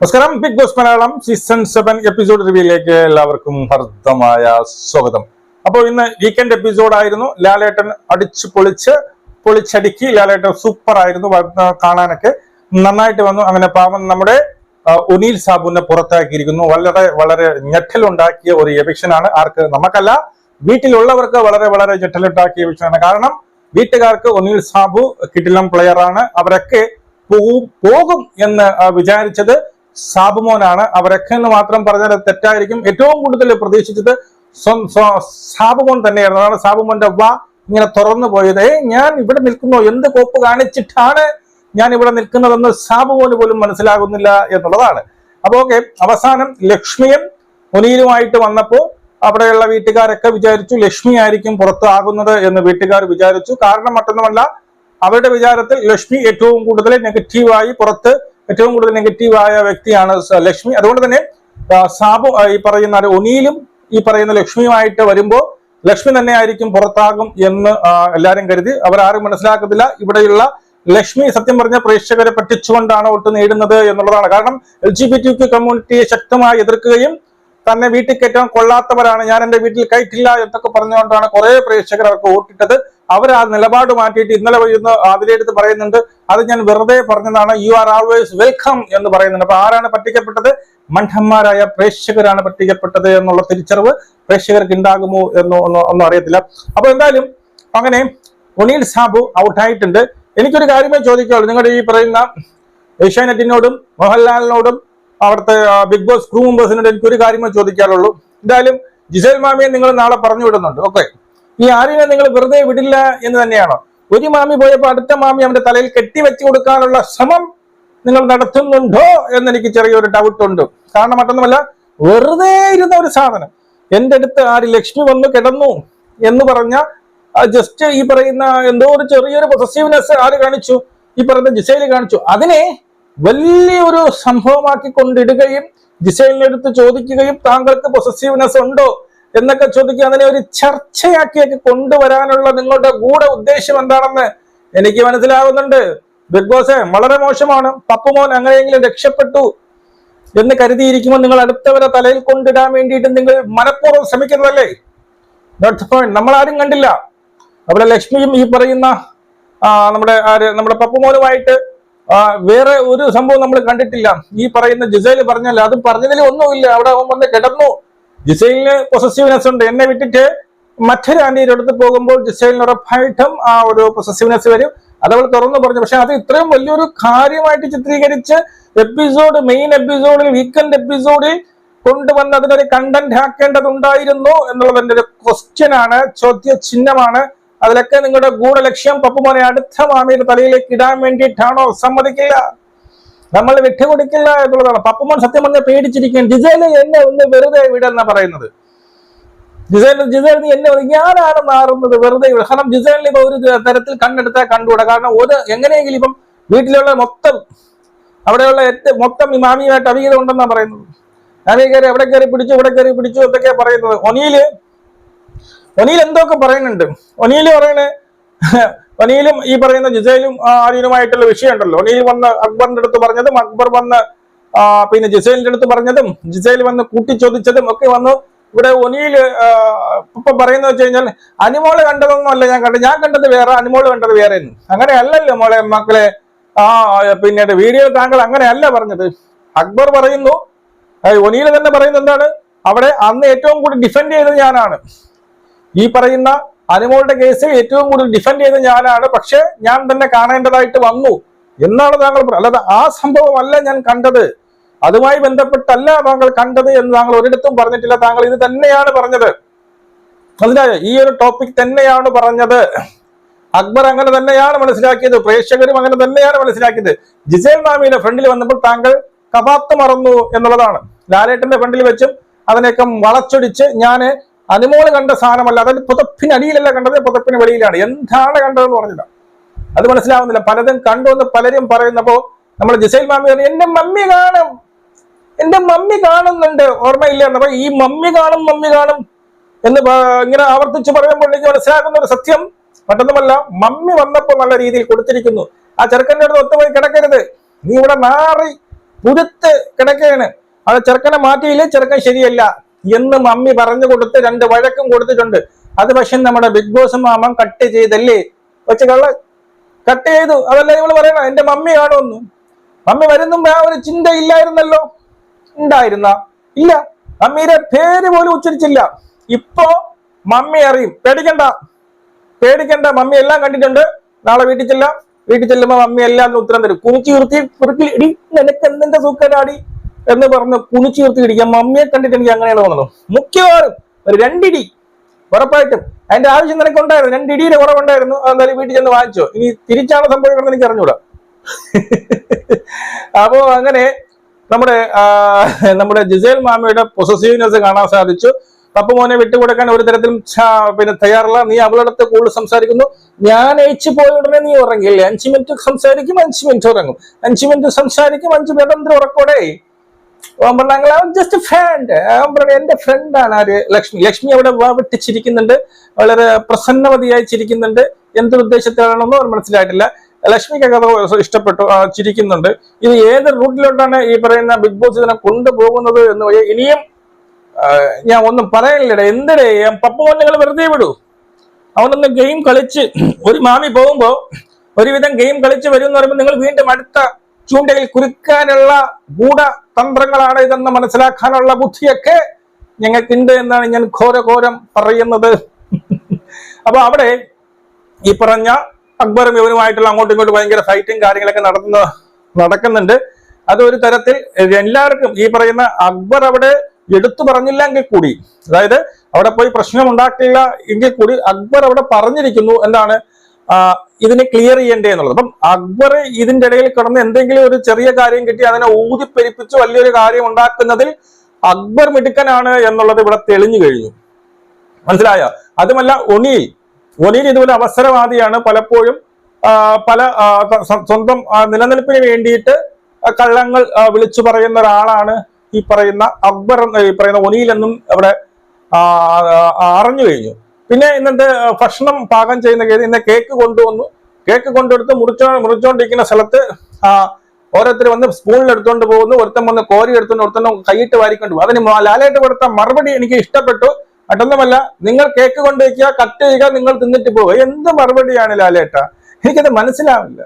നമസ്കാരം. Bigg Boss Malayalam season seven episode റിവ്യൂയിലേക്ക് എല്ലാവർക്കും ഹർദ്ദമായ സ്വാഗതം. അപ്പോൾ ഇന്ന് വീക്കെൻഡ് എപ്പിസോഡ് ആയിരുന്നു. ലാലേട്ടൻ അടിച്ച് പൊളിച്ച് പൊളിച്ചടുക്കി. ലാലേട്ടൻ സൂപ്പർ ആയിരുന്നു. കാണാനൊക്കെ നന്നായിട്ട് വന്നു. അങ്ങനെ പാവം നമ്മുടെ ഉനീൽ സാബുവിനെ പുറത്താക്കിയിരിക്കുന്നു. വളരെ വളരെ ഞെട്ടലുണ്ടാക്കിയ ഒരു എവിക്ഷനാണ് ആർക്ക്? നമുക്കല്ല. വീട്ടിലുള്ളവർക്ക് വളരെ വളരെ ഞെട്ടലുണ്ടാക്കിയ എവിക്ഷനാണ് കാരണം വീട്ടുകാർക്ക് ഒനീൽ സാബു കിടിലം പ്ലെയറാണ് അവരൊക്കെ പോകും പോകും എന്ന് വിചാരിച്ചത് സാബുമോനാണ്. അവരൊക്കെ എന്ന് മാത്രം പറഞ്ഞാൽ അത് തെറ്റായിരിക്കും. ഏറ്റവും കൂടുതൽ പ്രതീക്ഷിച്ചത് സാബുമോൻ തന്നെയായിരുന്നു. അതാണ് സാബുമോന്റെ വ ഇങ്ങനെ തുറന്നു പോയത്. ഏ ഞാൻ ഇവിടെ നിൽക്കുന്നു. എന്ത് കോപ്പ് കാണിച്ചിട്ടാണ് ഞാൻ ഇവിടെ നിൽക്കുന്നതെന്ന് സാബുമോന് പോലും മനസ്സിലാകുന്നില്ല എന്നുള്ളതാണ്. അപ്പൊ ഓക്കെ അവസാനം ലക്ഷ്മിയും മുനീരുമായിട്ട് വന്നപ്പോ അവിടെയുള്ള വീട്ടുകാരൊക്കെ വിചാരിച്ചു ലക്ഷ്മി ആയിരിക്കും പുറത്താകുന്നത് എന്ന് വീട്ടുകാർ വിചാരിച്ചു. കാരണം മറ്റൊന്നുമല്ല അവരുടെ വിചാരത്തിൽ ലക്ഷ്മി ഏറ്റവും കൂടുതൽ നെഗറ്റീവായി പുറത്ത് ഏറ്റവും കൂടുതൽ നെഗറ്റീവായ വ്യക്തിയാണ് ലക്ഷ്മി. അതുകൊണ്ട് തന്നെ സാബു ഈ പറയുന്ന ഒനിയിലും ഈ പറയുന്ന ലക്ഷ്മിയുമായിട്ട് വരുമ്പോൾ ലക്ഷ്മി തന്നെ ആയിരിക്കും പുറത്താകും എന്ന് എല്ലാവരും കരുതി. ആരും മനസ്സിലാക്കത്തില്ല. ഇവിടെയുള്ള ലക്ഷ്മി സത്യം പറഞ്ഞ പ്രേക്ഷകരെ പറ്റിച്ചുകൊണ്ടാണ് വോട്ട് നേടുന്നത് എന്നുള്ളതാണ്. കാരണം എൽ ജി ബി ടി കമ്മ്യൂണിറ്റിയെ ശക്തമായി എതിർക്കുകയും തന്നെ വീട്ടിൽ കയറ്റാൻ കൊള്ളാത്തവരാണ്. ഞാൻ എന്റെ വീട്ടിൽ കയറ്റില്ല എന്നൊക്കെ പറഞ്ഞുകൊണ്ടാണ് കുറെ പ്രേക്ഷകർ അവർക്ക് വോട്ടിട്ടത്. അവർ ആ നിലപാട് മാറ്റിയിട്ട് ഇന്നലെ വരുന്ന അതിലെടുത്ത് പറയുന്നുണ്ട്. അത് ഞാൻ വെറുതെ പറഞ്ഞതാണ്. യു ആർ ആൾവേസ് വെൽക്കം എന്ന് പറയുന്നുണ്ട്. അപ്പൊ ആരാണ് പറ്റിക്കപ്പെട്ടത്? മണ്ഡന്മാരായ പ്രേക്ഷകരാണ് പറ്റിക്കപ്പെട്ടത് എന്നുള്ള തിരിച്ചറിവ് പ്രേക്ഷകർക്ക് ഉണ്ടാകുമോ എന്നോ ഒന്നും അറിയത്തില്ല. അപ്പൊ എന്തായാലും അങ്ങനെ ഒനീൽ സാബു ഔട്ടായിട്ടുണ്ട്. എനിക്കൊരു കാര്യമേ ചോദിക്കാവുള്ളൂ. നിങ്ങളുടെ ഈ പറയുന്ന ഏഷ്യാനെറ്റിനോടും മോഹൻലാലിനോടും അവിടുത്തെ ബിഗ് ബോസ് ക്രൂ മെമ്പേഴ്സിനോട് എനിക്കൊരു കാര്യമേ ചോദിക്കാറുള്ളൂ. എന്തായാലും ജിസേൽ മാമിയെ നിങ്ങൾ നാളെ പറഞ്ഞു വിടുന്നുണ്ട്. ഓക്കെ. ഈ ആര്യനെ നിങ്ങൾ വെറുതെ വിടില്ല എന്ന് തന്നെയാണോ? ഒരു മാമി പോയപ്പോൾ അടുത്ത മാമി അവന്റെ തലയിൽ കെട്ടിവെച്ചു കൊടുക്കാനുള്ള ശ്രമം നിങ്ങൾ നടത്തുന്നുണ്ടോ എന്ന് എനിക്ക് ചെറിയൊരു ഡൗട്ട് ഉണ്ട്. കാരണം മറ്റൊന്നുമല്ല വെറുതെ ഇരുന്ന ഒരു സാധനം. എന്റെ അടുത്ത് ആര് ലക്ഷ്മി വന്ന് കിടന്നു എന്ന് പറഞ്ഞ ജസ്റ്റ് ഈ പറയുന്ന എന്തോ ഒരു ചെറിയൊരു പൊസസീവ്നെസ് ആര് കാണിച്ചു? ഈ പറയുന്ന ജിസൈൽ കാണിച്ചു. അതിനെ വലിയൊരു സംഭവമാക്കി കൊണ്ടിടുകയും ജിസയിലിനടുത്ത് ചോദിക്കുകയും താങ്കൾക്ക് പൊസസീവ്നെസ് ഉണ്ടോ എന്നൊക്കെ ചോദിക്കുക അതിനെ ഒരു ചർച്ചയാക്കിയൊക്കെ കൊണ്ടുവരാനുള്ള നിങ്ങളുടെ ഗൂഢ ഉദ്ദേശം എന്താണെന്ന് എനിക്ക് മനസ്സിലാവുന്നുണ്ട്. ബിഗ് ബോസ് വളരെ മോശമാണ്. പപ്പുമോൻ അങ്ങനെയെങ്കിലും രക്ഷപ്പെട്ടു എന്ന് കരുതിയിരിക്കുമ്പോൾ നിങ്ങൾ അടുത്തവരെ തലയിൽ കൊണ്ടിടാൻ വേണ്ടിയിട്ട് നിങ്ങൾ മനഃപൂർവം ശ്രമിക്കുന്നതല്ലേ? പോയിന്റ് നമ്മൾ ആരും കണ്ടില്ല. അവിടെ ലക്ഷ്മിയും ഈ പറയുന്ന നമ്മുടെ ആര് നമ്മുടെ പപ്പുമോനുമായിട്ട് വേറെ ഒരു സംഭവം നമ്മൾ കണ്ടിട്ടില്ല. ഈ പറയുന്ന ജിസൈൽ പറഞ്ഞല്ലേ അത് പറഞ്ഞതിൽ ഒന്നുമില്ല. അവിടെ അവൻ വന്ന് കിടന്നു. ജിസൈലിന് പൊസസീവ്നെസ് ഉണ്ട്. എന്നെ വിട്ടിട്ട് മറ്റൊരു ആന്റിയുടെ അടുത്ത് പോകുമ്പോൾ ജിസൈലിന് ഉറപ്പായിട്ടും ആ ഒരു പൊസസീവ്നെസ് വരും. അത് അവൾ തുറന്നു പറഞ്ഞു. പക്ഷെ അത് ഇത്രയും വലിയൊരു കാര്യമായിട്ട് ചിത്രീകരിച്ച് എപ്പിസോഡ് മെയിൻ എപ്പിസോഡിൽ വീക്കെൻഡ് എപ്പിസോഡിൽ കൊണ്ടുവന്ന് അതിനൊരു കണ്ടന്റ് ആക്കേണ്ടതുണ്ടായിരുന്നു എന്നുള്ളത് എന്റെ ഒരു ക്വസ്റ്റ്യൻ ആണ് ചോദ്യ ചിഹ്നമാണ്. അതിലൊക്കെ നിങ്ങളുടെ ഗൂഢലക്ഷ്യം പപ്പുമോനെ അടുത്ത മാമിയുടെ തലയിലേക്ക് ഇടാൻ വേണ്ടിയിട്ടാണോ സമ്മതിക്കില്ല? നമ്മൾ വിട്ടുകൊടുക്കില്ല എന്നുള്ളതാണ്. പപ്പുമോൻ സത്യം പറഞ്ഞ പേടിച്ചിരിക്കുകയാണ്. ജിസേൽ എന്നെ ഒന്ന് വെറുതെ വിടെന്നാ പറയുന്നത്. ജിസേൽ ജിസേൽ എന്നെ ഞാനാണ് മാറുന്നത് വെറുതെ വിട. കാരണം ജിസേലിന് ഇപ്പൊ ഒരു തരത്തിൽ കണ്ണെടുത്താൽ കണ്ടുകൂടാ. കാരണം ഒരു എങ്ങനെയെങ്കിലും ഇപ്പം വീട്ടിലുള്ള മൊത്തം അവിടെയുള്ള മൊത്തം ഇമാമിയുമായിട്ട് മാമിയുമായിട്ട് അവിഹിതം ഉണ്ടെന്നാ പറയുന്നത്. അമീ കയറി അവിടെ കയറി പിടിച്ചു ഇവിടെ കയറി പിടിച്ചു എന്തൊക്കെയാ പറയുന്നത്. ഒനിയിൽ ഒനിയിൽ എന്തൊക്കെ പറയുന്നുണ്ട്. ഒനിയിൽ പറയണേ ഒനിയിലും ഈ പറയുന്ന ജിസൈലും അലീനുമായിട്ടുള്ള വിഷയമുണ്ടല്ലോ. ഒനിയിൽ വന്ന് അക്ബറിന്റെ അടുത്ത് പറഞ്ഞതും അക്ബർ വന്ന് പിന്നെ ജിസൈലിന്റെ അടുത്ത് പറഞ്ഞതും ജിസൈൽ വന്ന് കൂട്ടിച്ചോദിച്ചതും ഒക്കെ വന്നു. ഇവിടെ ഒനിയിൽ ഇപ്പൊ പറയുന്നത് വെച്ച് കഴിഞ്ഞാൽ അനിമോൾ കണ്ടതൊന്നും അല്ല ഞാൻ കണ്ടത്. ഞാൻ കണ്ടത് വേറെ അനിമോൾ കണ്ടത് വേറെ. അങ്ങനെ അല്ലല്ലോ മോളെ മക്കളെ. ആ പിന്നീട് വീഡിയോ താങ്കൾ അങ്ങനെയല്ല പറഞ്ഞത്. അക്ബർ പറയുന്നു ഒനിയിൽ തന്നെ പറയുന്നത് എന്താണ്? അവിടെ അന്ന് ഏറ്റവും കൂടുതൽ ഡിഫെൻഡ് ചെയ്തത് ഞാനാണ്. ഈ പറയുന്ന അനിമോളുടെ കേസ് ഏറ്റവും കൂടുതൽ ഡിഫെൻഡ് ചെയ്ത ഞാനാണ്. പക്ഷെ ഞാൻ തന്നെ കാണേണ്ടതായിട്ട് വന്നു. എന്നാണ് താങ്കൾ അല്ലാതെ ആ സംഭവമല്ല ഞാൻ കണ്ടത്. അതുമായി ബന്ധപ്പെട്ടല്ല താങ്കൾ കണ്ടത് എന്ന് താങ്കൾ ഒരിടത്തും പറഞ്ഞിട്ടില്ല. താങ്കൾ ഇത് തന്നെയാണ് പറഞ്ഞത്. അതിനാ ഈ ഒരു ടോപ്പിക് തന്നെയാണ് പറഞ്ഞത്. അക്ബർ അങ്ങനെ തന്നെയാണ് മനസ്സിലാക്കിയത്. പ്രേക്ഷകരും അങ്ങനെ തന്നെയാണ് മനസ്സിലാക്കിയത്. ജിസേൽ മാമിയുടെ ഫ്രണ്ടിൽ വന്നപ്പോൾ താങ്കൾ കപാത്ത് മറന്നു എന്നുള്ളതാണ്. ലാലേട്ടന്റെ ഫ്രണ്ടിൽ വെച്ചും അതിനെയൊക്കെ വളച്ചൊടിച്ച് ഞാൻ അനിമോൾ കണ്ട സാധനമല്ല. അതായത് പുതപ്പിന് അടിയിലല്ല കണ്ടത് പുതപ്പിന് വെളിയിലാണ്. എന്താണ് കണ്ടതെന്ന് പറഞ്ഞില്ല അത് മനസ്സിലാവുന്നില്ല. പലതും കണ്ടു എന്ന് പലരും പറയുന്നപ്പോ നമ്മൾ ജിസൈൽ മാമി പറഞ്ഞു എന്റെ മമ്മി കാണും. എന്റെ മമ്മി കാണുന്നുണ്ട്. ഓർമ്മയില്ല. എന്നപ്പോ ഈ മമ്മി കാണും മമ്മി കാണും. എന്ന് ഇങ്ങനെ ആവർത്തിച്ച് പറയുമ്പോൾ എനിക്ക് മനസ്സിലാക്കുന്ന ഒരു സത്യം മറ്റൊന്നുമല്ല. മമ്മി വന്നപ്പോൾ നല്ല രീതിയിൽ കൊടുത്തിരിക്കുന്നു. ആ ചെറുക്കന്റെ അടുത്ത് ഒത്തുപോയി കിടക്കരുത്. നീ ഇവിടെ മാറി പുതുത്ത് കിടക്കുകയാണ്. അത് ചെറുക്കനെ മാറ്റിയില്ലേ? ചെറുക്കൻ ശരിയല്ല. എന്ന് മമ്മി പറഞ്ഞു കൊടുത്ത് രണ്ട് വഴക്കും കൊടുത്തിട്ടുണ്ട്. അത് പക്ഷെ നമ്മുടെ ബിഗ് ബോസ് മാമൻ കട്ട് ചെയ്തല്ലേ? വെച്ച് കള്ള കട്ട് ചെയ്തു. അതല്ല ഇവൾ പറയണ എന്റെ മമ്മി കാണുമെന്നു മമ്മി വരുന്നുമ്പോ ആ ഒരു ചിന്ത ഇല്ലായിരുന്നല്ലോ ഉണ്ടായിരുന്ന. ഇല്ല. മമ്മിയുടെ പേര് പോലും ഉച്ചരിച്ചില്ല. ഇപ്പോ മമ്മി അറിയും. പേടിക്കണ്ട. പേടിക്കണ്ട. മമ്മി എല്ലാം കണ്ടിട്ടുണ്ട്. നാളെ വീട്ടിൽ ചെല്ലാം. വീട്ടിൽ ചെല്ലുമ്പോ മമ്മി എല്ലാം ഉത്തരം തരും. കുനിച്ചു ഉറുത്തി കുറുക്കി ഇടി നിനക്ക് എന്തിന്റെ സൂക്കനാടി എന്ന് പറഞ്ഞ് കുണിച്ചു നിർത്തി മമ്മിയെ കണ്ടിട്ട് എനിക്ക് അങ്ങനെയാണ് തോന്നുന്നത്. മുഖ്യവാറും ഒരു രണ്ടിടി ഉറപ്പായിട്ടും അതിന്റെ ആവശ്യം നിനക്ക് ഉണ്ടായിരുന്നു. രണ്ടിടിയുടെ കുറവുണ്ടായിരുന്നു. അതെന്തായാലും വീട്ടിൽ ചെന്ന് വാങ്ങിച്ചോ. ഇനി തിരിച്ചാണ് സംഭവിക്കണമെന്ന് എനിക്ക് അറിഞ്ഞൂടാ. അപ്പോ അങ്ങനെ നമ്മുടെ നമ്മുടെ ജിസേൽ മാമയുടെ പൊസസീവ്നെസ് കാണാൻ സാധിച്ചു. പപ്പു മോനെ വിട്ടുകൊടുക്കാൻ ഒരു തരത്തിലും പിന്നെ തയ്യാറല്ല. നീ അവളടുത്ത് കൂടുതൽ സംസാരിക്കുന്നു. ഞാൻ അയച്ചു പോയ ഉടനെ നീ ഉറങ്ങില്ലേ അഞ്ചു മിനിറ്റ് സംസാരിക്കും അഞ്ചു മിനിറ്റ് ഉറങ്ങും. അഞ്ചു മിനിറ്റ് സംസാരിക്കും അഞ്ചു മിനിറ്റ് ഉറക്കോടെ. ജസ്റ്റ് ഫ്രണ്ട് എന്റെ ഫ്രണ്ടാണ് ആര്? ലക്ഷ്മി. ലക്ഷ്മി അവിടെ വാവിട്ട് ചിരിക്കുന്നുണ്ട് വളരെ പ്രസന്നവതിയായി ചിരിക്കുന്നുണ്ട്. എന്തുദ്ദേശത്തിലാണെന്നോ അവർ മനസ്സിലായിട്ടില്ല. ലക്ഷ്മിക്ക് കഥ ഇഷ്ടപ്പെട്ടു ചിരിക്കുന്നുണ്ട്. ഇത് ഏത് റൂട്ടിലോട്ടാണ് ഈ പറയുന്ന ബിഗ് ബോസ് ഇതിനെ കൊണ്ടുപോകുന്നത് എന്ന് ഇനിയും ഞാൻ ഒന്നും പറയാനില്ലടേ പപ്പമോൻ നിങ്ങൾ വെറുതെ വിടൂ. അവനൊന്ന് ഗെയിം കളിച്ച് ഒരു മാമി പോകുമ്പോ ഒരുവിധം ഗെയിം കളിച്ച് വരും എന്ന് പറയുമ്പോൾ നിങ്ങൾ വീണ്ടും അടുത്ത ചൂണ്ടയിൽ കുരുക്കാനുള്ള ഗൂഢതന്ത്രങ്ങളാണ് ഇതെന്ന് മനസ്സിലാക്കാനുള്ള ബുദ്ധിയൊക്കെ ഞങ്ങൾക്കുണ്ട് എന്നാണ് ഞാൻ ഘോരഘോരം പറയുന്നത്. അപ്പൊ അവിടെ ഈ പറഞ്ഞ അക്ബറും ഇവരുമായിട്ടുള്ള അങ്ങോട്ടും ഇങ്ങോട്ടും ഭയങ്കര ഫൈറ്റും കാര്യങ്ങളൊക്കെ നടത്തുന്ന നടക്കുന്നുണ്ട്. അതൊരു തരത്തിൽ എല്ലാവർക്കും ഈ പറയുന്ന അക്ബർ അവിടെ എടുത്തു പറഞ്ഞില്ലെങ്കിൽ കൂടി അതായത് അവിടെ പോയി പ്രശ്നം ഉണ്ടാക്കില്ല എങ്കിൽ കൂടി അക്ബർ അവിടെ പറഞ്ഞിരിക്കുന്നു എന്താണ് ഇതിനെ ക്ലിയർ ചെയ്യേണ്ടേ എന്നുള്ളത്. അപ്പം അക്ബർ ഇതിന്റെ ഇടയിൽ കിടന്ന് എന്തെങ്കിലും ഒരു ചെറിയ കാര്യം കിട്ടി അതിനെ ഊതിപ്പെരിപ്പിച്ച് വലിയൊരു കാര്യം ഉണ്ടാക്കുന്നതിൽ അക്ബർ മിടുക്കനാണ് എന്നുള്ളത് ഇവിടെ തെളിഞ്ഞു കഴിഞ്ഞു. മനസ്സിലായോ? അതുമല്ല ഒനീൽ ഒനീൽ ഇതുപോലെ അവസരവാദിയാണ് പലപ്പോഴും പല സ്വന്തം നിലനിൽപ്പിന് വേണ്ടിയിട്ട് കള്ളങ്ങൾ വിളിച്ചു പറയുന്ന ഒരാളാണ് ഈ പറയുന്ന അക്ബർ ഈ പറയുന്ന ഒനിയിലെന്നും അവിടെ ഇവിടെ അറിഞ്ഞു കഴിഞ്ഞു. പിന്നെ ഇന്നത്തെ ഭക്ഷണം പാകം ചെയ്യുന്ന കേസ് ഇന്ന് കേക്ക് കൊണ്ടുവന്നു. കേക്ക് കൊണ്ടെടുത്ത് മുറിച്ചോ മുറിച്ചോണ്ടിരിക്കുന്ന സ്ഥലത്ത് ഓരോരുത്തർ വന്ന് സ്പൂണിൽ എടുത്തുകൊണ്ട് പോകുന്നു. ഒരുത്തൻ വന്ന് കോരി എടുത്തുകൊണ്ട് ഒരുത്തന്നെ കൈയിട്ട് വാരിക്കൊണ്ട് പോകും അതിന് ലാലായിട്ട് കൊടുത്ത മറുപടി എനിക്ക് ഇഷ്ടപ്പെട്ടു. മറ്റൊന്നുമല്ല നിങ്ങൾ കേക്ക് കൊണ്ടുവയ്ക്കുക കട്ട് ചെയ്യുക നിങ്ങൾ തിന്നിട്ട് പോവുക. എന്ത് മറുപടിയാണ് ലാലേട്ട? എനിക്കത് മനസ്സിലാവില്ല.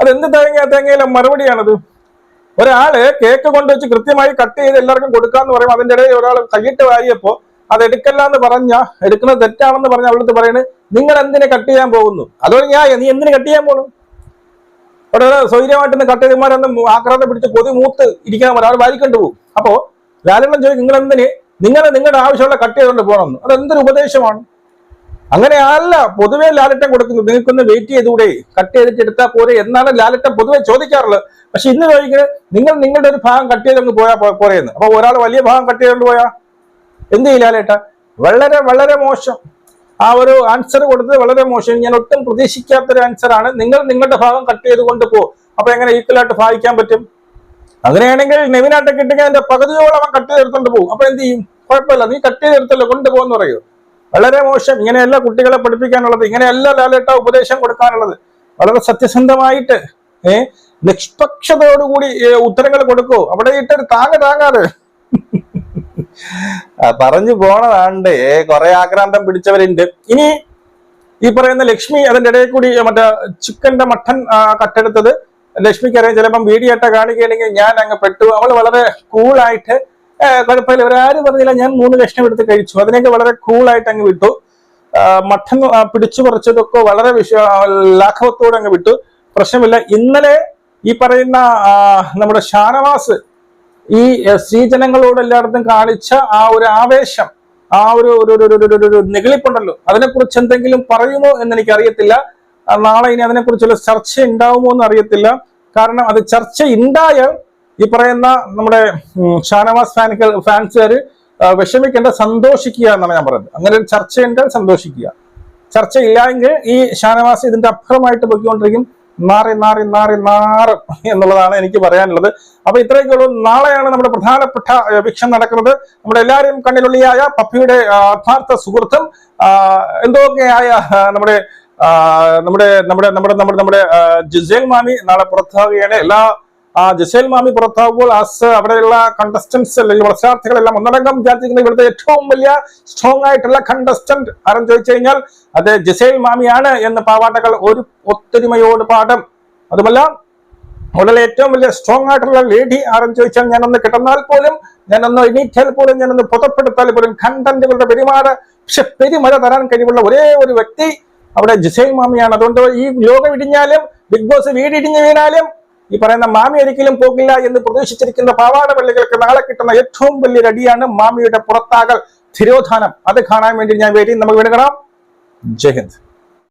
അത് എന്ത് തേങ്ങ തേങ്ങയിലെ മറുപടിയാണത്? ഒരാൾ കേക്ക് കൊണ്ടുവച്ച് കൃത്യമായി കട്ട് ചെയ്ത് എല്ലാവർക്കും കൊടുക്കാന്ന് പറയുമ്പോൾ അതിന്റെ ഇടയിൽ ഒരാൾ കൈയിട്ട് വാരിയപ്പോ അത് എടുക്കല്ല എന്ന് പറഞ്ഞ എടുക്കുന്നത് തെറ്റാണെന്ന് പറഞ്ഞ അവളടുത്ത് പറയുന്നത് നിങ്ങൾ എന്തിനെ കട്ട് ചെയ്യാൻ പോകുന്നു? അതുപോലെ ഞാൻ നീ എന്തിനു കട്ട് ചെയ്യാൻ പോകുന്നു അവിടെ സ്വൈര്യമായിട്ട് കട്ട് ചെയ്തമാരൊന്നും ആക്രാന്തം പിടിച്ച് കൊതി മൂത്ത് ഇരിക്കാൻ ഒരാൾ വാരിക്കൊണ്ട് പോകും. അപ്പോ ലാലെണ്ണം ചോദിക്കും നിങ്ങൾ എന്തിന് നിങ്ങൾ നിങ്ങളുടെ ആവശ്യമുള്ള കട്ട് ചെയ്തുകൊണ്ട് പോകണം അത് എന്തൊരു ഉപദേശമാണ്. അങ്ങനെ അല്ല പൊതുവെ ലാലറ്റം കൊടുക്കുന്നു. നിങ്ങൾക്കൊന്ന് വെയിറ്റ് ചെയ്തുകൂടെ? കട്ട് ചെയ്തിട്ട് എടുത്താൽ പോരെ എന്നാണ് ലാലറ്റം പൊതുവെ ചോദിക്കാറുള്ളത്. പക്ഷെ ഇന്ന് ചോദിക്കുന്നത് നിങ്ങൾ നിങ്ങളുടെ ഒരു ഭാഗം കട്ട് ചെയ്തുകൊണ്ട് പോയാൽ പോരെയെന്ന് അപ്പോൾ ഒരാൾ വലിയ ഭാഗം കട്ട് ചെയ്തുകൊണ്ട് പോയാ? എന്ത് ചെയ്യാലേട്ട വളരെ വളരെ മോശം. ആ ഒരു ആൻസർ കൊടുത്തത് വളരെ മോശം. ഞാൻ ഒട്ടും പ്രതീക്ഷിക്കാത്തൊരു ആൻസർ ആണ്. നിങ്ങൾ നിങ്ങളുടെ ഭാഗം കട്ട് ചെയ്ത് കൊണ്ട് പോ. അപ്പൊ എങ്ങനെ ഈക്വൽ ആയിട്ട് ഭാഗിക്കാൻ പറ്റും? അങ്ങനെയാണെങ്കിൽ നെവിനായിട്ട് കിട്ടുക അതിന്റെ പകുതിയോളം അവൻ കട്ട് ചെയ്തെടുത്തോണ്ട് പോകും. അപ്പൊ എന്ത് ചെയ്യും? കുഴപ്പമില്ല നീ കട്ട് ചെയ്തെടുത്തല്ലോ കൊണ്ടുപോകുന്ന പറയൂ. വളരെ മോശം. ഇങ്ങനെയല്ല കുട്ടികളെ പഠിപ്പിക്കാനുള്ളത്. ഇങ്ങനെയല്ല ലാലേട്ട ഉപദേശം കൊടുക്കാനുള്ളത്. വളരെ സത്യസന്ധമായിട്ട് ഏഹ് നിഷ്പക്ഷതയോടുകൂടി ഉത്തരങ്ങൾ കൊടുക്കൂ. അവിടെ ഇട്ടൊരു താങ്ങ താങ്ങാതെ. പറഞ്ഞു പോണതാണ്ട്. കുറെ ആക്രാന്തം പിടിച്ചവരുണ്ട്. ഇനി ഈ പറയുന്ന ലക്ഷ്മി അതിന്റെ ഇടയിൽ കൂടി മറ്റേ ചിക്കന്റെ മട്ടൻ കട്ടെടുത്തത്. ലക്ഷ്മിക്ക് അറിയാം ചിലപ്പം വീഡിയോട്ട കാണിക്കുകയാണെങ്കിൽ ഞാൻ അങ്ങ് പെട്ടു. അവൾ വളരെ കൂളായിട്ട് കുഴപ്പമില്ല. ഇവരാരും പറഞ്ഞില്ല ഞാൻ മൂന്ന് കഷ്ണം എടുത്ത് കഴിച്ചു. അതിനൊക്കെ വളരെ കൂളായിട്ട് അങ്ങ് വിട്ടു. മട്ടൻ പിടിച്ചു പറിച്ചതൊക്കെ വളരെ വിശ്വ ലാഘവത്തോടെ അങ്ങ് വിട്ടു. പ്രശ്നമില്ല. ഇന്നലെ ഈ പറയുന്ന നമ്മുടെ ഷാനവാസ് ഈ സ്ത്രീജനങ്ങളോട് എല്ലായിടത്തും കാണിച്ച ആ ഒരു ആവേശം ആ ഒരു ഒരു ഒരു അതിനെക്കുറിച്ച് എന്തെങ്കിലും പറയുമോ എന്ന് എനിക്ക് അറിയത്തില്ല നാളെ ഇനി അതിനെക്കുറിച്ചുള്ള ചർച്ച ഉണ്ടാവുമോ എന്ന് അറിയത്തില്ല കാരണം അത് ചർച്ച ഉണ്ടായാൽ ഈ പറയുന്ന നമ്മുടെ ഷാനവാസ് ഫാനുകൾ ഫാൻസുകാർ വിഷമിക്കേണ്ട സന്തോഷിക്കുക എന്നാണ് ഞാൻ പറയുന്നത്. അങ്ങനെ ഒരു ചർച്ച ഉണ്ടാൽ സന്തോഷിക്കുക. ചർച്ച ഇല്ലെങ്കിൽ ഈ ഷാനവാസ് ഇതിന്റെ അപ്പുറമായിട്ട് പൊയ്ക്കൊണ്ടിരിക്കും. നാറി നാറി നാറി നാറും എന്നുള്ളതാണ് എനിക്ക് പറയാനുള്ളത്. അപ്പൊ ഇത്രയൊക്കെ ഉള്ളൂ. നാളെയാണ് നമ്മുടെ പ്രധാനപ്പെട്ട വിക്ഷം നടക്കുന്നത്. നമ്മുടെ എല്ലാവരെയും കണ്ണിലുള്ളിയായ പപ്പിയുടെ ആത്മാർത്ഥ സുഹൃത്തും എന്തൊക്കെയായ നമ്മുടെ നമ്മുടെ നമ്മുടെ നമ്മുടെ നമ്മുടെ നമ്മുടെ ജിസേൽ മാമി നാളെ പുറത്താകുകയാണ് എല്ലാ ആ ജസേൽ മാമി പുറത്താകുമ്പോൾ ആസ് അവിടെയുള്ള കണ്ടസ്റ്റൻസ് അല്ലെങ്കിൽ മത്സരാർത്ഥികളെല്ലാം ഒന്നടങ്കം വിചാരിച്ചിരിക്കുന്ന ഇവിടുത്തെ ഏറ്റവും വലിയ സ്ട്രോങ് ആയിട്ടുള്ള കണ്ടസ്റ്റന്റ് ആരെന്ന് ചോദിച്ചു കഴിഞ്ഞാൽ അത് ജസേൽ മാമിയാണ് എന്ന് പാവാട്ടകൾ ഒരു ഒത്തൊരുമയോട് പാഠം അതുമല്ല വളരെ ഏറ്റവും വലിയ സ്ട്രോങ് ആയിട്ടുള്ള ലേഡി ആരെന്ന് ചോദിച്ചാൽ ഞാനൊന്ന് കിടന്നാൽ പോലും ഞാനൊന്ന് എണീറ്റാൽ പോലും ഞാനൊന്ന് പുതപ്പെടുത്താൽ പോലും കണ്ടന്റുകളുടെ പെരുമാറ പക്ഷെ പെരുമഴ തരാൻ കഴിവുള്ള ഒരേ ഒരു വ്യക്തി അവിടെ ജിസൈൽ മാമിയാണ്. അതുകൊണ്ട് ഈ ലോകം ഇടിഞ്ഞാലും ബിഗ് ബോസ് വീടിടിഞ്ഞു വീണാലും ഈ പറയുന്ന മാമി ഒരിക്കലും പോകില്ല എന്ന് പ്രതീക്ഷിച്ചിരിക്കുന്ന പാവാട പള്ളികൾക്ക് നാളെ കിട്ടുന്ന ഏറ്റവും വലിയ അടിയാണ് മാമിയുടെ പുറത്താകൽ തിരോധാനം. അത് കാണാൻ വേണ്ടി ഞാൻ വേണ്ടി നമുക്ക് വേണ്ടി കാണാം. ജയ് ഹിന്ദ്.